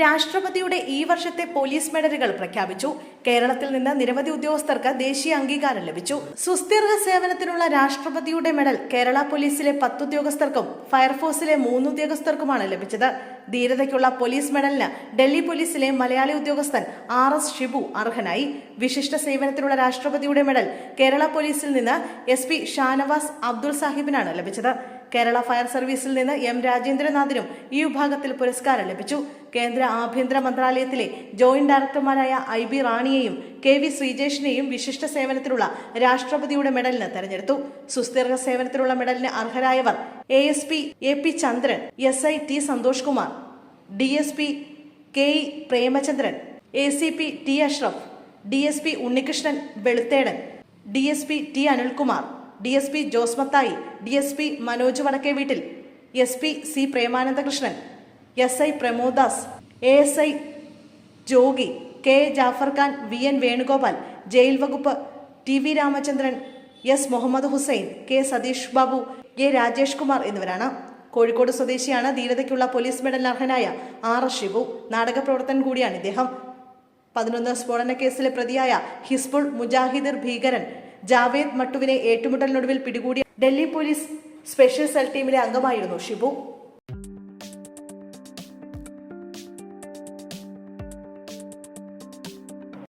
രാഷ്ട്രപതിയുടെ ഈ വർഷത്തെ പോലീസ് മെഡലുകൾ പ്രഖ്യാപിച്ചു. കേരളത്തിൽ നിന്ന് നിരവധി ഉദ്യോഗസ്ഥർക്ക് ദേശീയ അംഗീകാരം ലഭിച്ചു. സുസ്ഥിര സേവനത്തിനുള്ള രാഷ്ട്രപതിയുടെ മെഡൽ കേരള പോലീസിലെ പത്ത് ഉദ്യോഗസ്ഥർക്കും ഫയർഫോഴ്സിലെ മൂന്ന് ഉദ്യോഗസ്ഥർക്കുമാണ് ലഭിച്ചത്. ധീരതയ്ക്കുള്ള പോലീസ് മെഡലിന് ഡൽഹി പോലീസിലെ മലയാളി ഉദ്യോഗസ്ഥൻ ആർ എസ് ഷിബു അർഹനായി. വിശിഷ്ട സേവനത്തിനുള്ള രാഷ്ട്രപതിയുടെ മെഡൽ കേരള പോലീസിൽ നിന്ന് എസ് പി ഷാനവാസ് അബ്ദുൾ സാഹിബിനാണ് ലഭിച്ചത്. കേരള ഫയർ സർവീസിൽ നിന്ന് എം രാജേന്ദ്രനാഥിനും ഈ വിഭാഗത്തിൽ പുരസ്കാരം ലഭിച്ചു. കേന്ദ്ര ആഭ്യന്തര മന്ത്രാലയത്തിലെ ജോയിന്റ് ഡയറക്ടർമാരായ ഐ ബി റാണിയെയും കെ വി ശ്രീജേഷിനെയും വിശിഷ്ട സേവനത്തിലുള്ള രാഷ്ട്രപതിയുടെ മെഡലിന് തെരഞ്ഞെടുത്തു. സുസ്ഥിര സേവനത്തിലുള്ള മെഡലിന് അർഹരായവർ A S P A P Chandran S I T Santhosh Kumar D S P K E Premachandran A C P T Ashraf D S P Unnikrishnan Veluthedan D S P T Anilkumar D S P Jose Mathai D S P Manoj Vadakke Veettil S P C Premanandakrishnan S I Pramodas A S I Jogi K Jafar Khan V N Venugopal jail വകുപ്പ് T V Ramachandran S Muhammad Hussain K Satheesh Babu A Rajesh Kumar എന്നിവരാണ്. കോഴിക്കോട് സ്വദേശിയാണ് ധീരതയ്ക്കുള്ള police medal അർഹനായ R S Shibu. നാടക പ്രവർത്തകൻ കൂടിയാണ് ഇദ്ദേഹം. പതിനൊന്ന് സ്ഫോടന കേസിലെ പ്രതിയായ ഹിസ്ബുൾ മുജാഹിദർ ഭീകരൻ ജാവേദ് മട്ടുവിനെ ഏറ്റുമുട്ടലിനൊടുവിൽ പിടികൂടിയ ഡൽഹി പോലീസ് സ്പെഷ്യൽ സെൽ ടീമിലെ അംഗമായിരുന്നു ഷിബു.